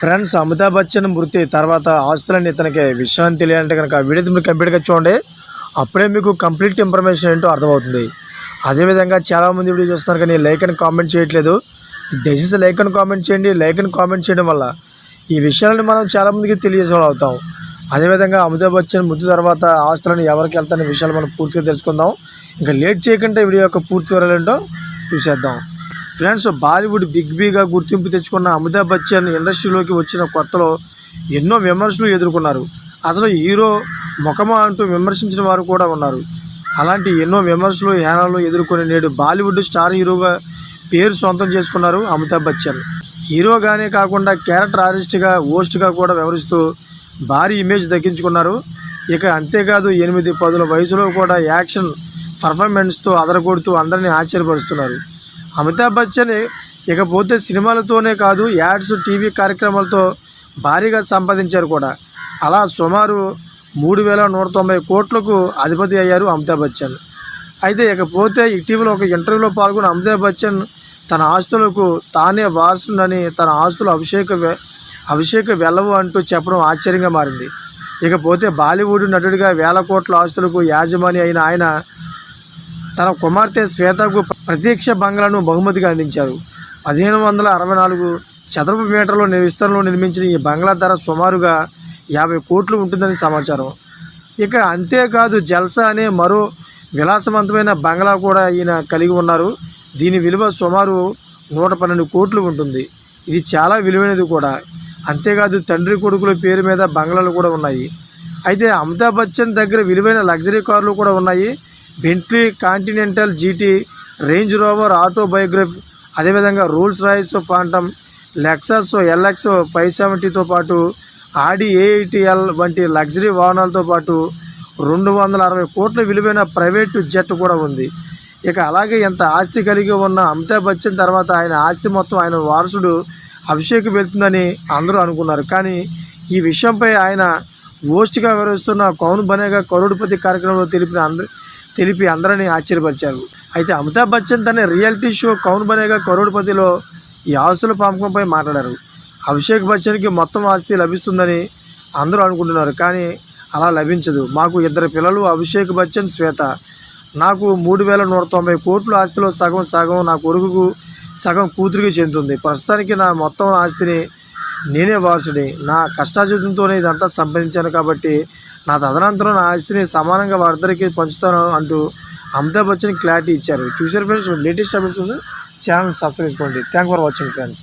Friends Amitabh Bachchan మృతి తర్వాత ఆస్తులన్నీ ఇతనికి విషయం తెలియాలంటే కనుక వీడియో మీరు కంప్లీట్గా చూడండి. అప్పుడే మీకు కంప్లీట్ ఇన్ఫర్మేషన్ ఏంటో అర్థమవుతుంది. అదేవిధంగా చాలామంది వీడియో చూస్తున్నారు కానీ లైక్ అని కామెంట్ చేయట్లేదు. దయచేసి లైక్ అని కామెంట్ చేయండి. లైక్ అని కామెంట్ చేయడం వల్ల ఈ విషయాలను మనం చాలామందికి తెలియజేసే అవుతాం. అదేవిధంగా అమితాబ్ బచ్చన్ మృతి తర్వాత ఆస్తులను ఎవరికి వెళ్తాయనే విషయాలు మనం పూర్తిగా తెలుసుకుందాం. ఇంకా లేట్ చేయకుండా వీడియో యొక్క పూర్తి వివరాలు ఏంటో చూసేద్దాం. ఫ్రెండ్స్ బాలీవుడ్ బిగ్ బీగా గుర్తింపు తెచ్చుకున్న అమితాబ్ బచ్చన్ ఇండస్ట్రీలోకి వచ్చిన కొత్తలో ఎన్నో విమర్శలు ఎదుర్కొన్నారు. అసలు హీరో ముఖమా అంటూ విమర్శించిన వారు కూడా ఉన్నారు. అలాంటి ఎన్నో విమర్శలు హేళనలు ఎదుర్కొని నేడు బాలీవుడ్ స్టార్ హీరోగా పేరు సొంతం చేసుకున్నారు అమితాబ్ బచ్చన్. హీరోగానే కాకుండా క్యారెక్టర్ ఆర్టిస్ట్గా హోస్ట్గా కూడా వ్యవహరిస్తూ భారీ ఇమేజ్ దక్కించుకున్నారు. ఇక అంతేకాదు ఎనిమిది పదుల వయసులో కూడా యాక్షన్ పర్ఫార్మెన్స్తో అదరగొడుతూ అందరినీ ఆశ్చర్యపరుస్తున్నారు. అమితాబ్ బచ్చన్ ఇకపోతే సినిమాలతోనే కాదు యాడ్స్ టీవీ కార్యక్రమాలతో భారీగా సంపాదించారు కూడా. అలా సుమారు మూడు వేల నూట తొంభై కోట్లకు అధిపతి అయ్యారు అమితాబ్ బచ్చన్. అయితే ఇకపోతే ఇటీవల ఒక ఇంటర్వ్యూలో పాల్గొన్న అమితాబ్ బచ్చన్ తన ఆస్తులకు తానే వారసునని తన ఆస్తులు అభిషేక అభిషేక వెళ్ళవు అంటూ చెప్పడం ఆశ్చర్యంగా మారింది. ఇకపోతే బాలీవుడ్ నటుడిగా వేల కోట్ల ఆస్తులకు యాజమాని అయిన ఆయన తన కుమార్తె శ్వేతకు ప్రత్యక్ష బంగ్లాను బహుమతిగా అందించారు. పదిహేను వందల అరవై నాలుగు చదరపు మీటర్ల విస్తరణలో నిర్మించిన ఈ బంగ్లా ధర సుమారుగా యాభై కోట్లు ఉంటుందని సమాచారం. ఇక అంతేకాదు జల్సా అనే మరో విలాసవంతమైన బంగ్లా కూడా ఈయన కలిగి ఉన్నారు. దీని విలువ సుమారు నూట పన్నెండు కోట్లు ఉంటుంది. ఇది చాలా విలువైనది కూడా. అంతేకాదు తండ్రి కొడుకుల పేరు మీద బంగ్లాలు కూడా ఉన్నాయి. అయితే అమితాబ్ బచ్చన్ దగ్గర విలువైన లగ్జరీ కార్లు కూడా ఉన్నాయి. Bentley Continental GT Range Rover autobiography అదేవిధంగా Rolls Royce Phantom Lexus LX five సెవెంటీతో పాటు ఆడి ఏఐటిఎల్ వంటి లగ్జరీ వాహనాలతో పాటు రెండు వందల అరవై కోట్ల విలువైన ప్రైవేటు జెట్ కూడా ఉంది. ఇక అలాగే ఎంత ఆస్తి కలిగి ఉన్న అమితాబ్ బచ్చన్ తర్వాత ఆయన ఆస్తి మొత్తం ఆయన వారసుడు అభిషేక్ వెళ్తుందని అందరూ అనుకున్నారు. కానీ ఈ విషయంపై ఆయన ఓస్ట్గా వివరిస్తున్న కౌన్ బనేగా కరోడ్పతి కార్యక్రమంలో తెలిపిన అందరూ తెలిపి అందరినీ ఆశ్చర్యపరిచారు. అయితే అమితాబ్ బచ్చన్ తన రియాలిటీ షో కౌన్ బనేగా కరోడ్పతిలో ఈ ఆస్తుల పంపకంపై మాట్లాడారు. అభిషేక్ బచ్చన్కి మొత్తం ఆస్తి లభిస్తుందని అందరూ అనుకుంటున్నారు కానీ అలా లభించదు. మాకు ఇద్దరు పిల్లలు అభిషేక్ బచ్చన్ శ్వేత. నాకు మూడు వేల నూట తొంభై కోట్ల ఆస్తిలో సగం సగం నా కొడుకుకు సగం కూతురికి చెందుతుంది. ప్రస్తుతానికి నా మొత్తం ఆస్తిని నేనే వారసుడి నా కష్టార్జితంతోనే ఇదంతా సంపాదించాను కాబట్టి నా తదనంతరం నా ఆస్తిని సమానంగా వారిద్దరికి పంచుతాను అంటూ అమితాబ్ బచ్చన్ క్లారిటీ ఇచ్చారు. చూసారు ఫ్రెండ్స్ లేటెస్ట్ అప్డేట్స్ కోసం ఛానల్ సబ్స్క్రైబ్ చేసుకోండి. Thank for watching friends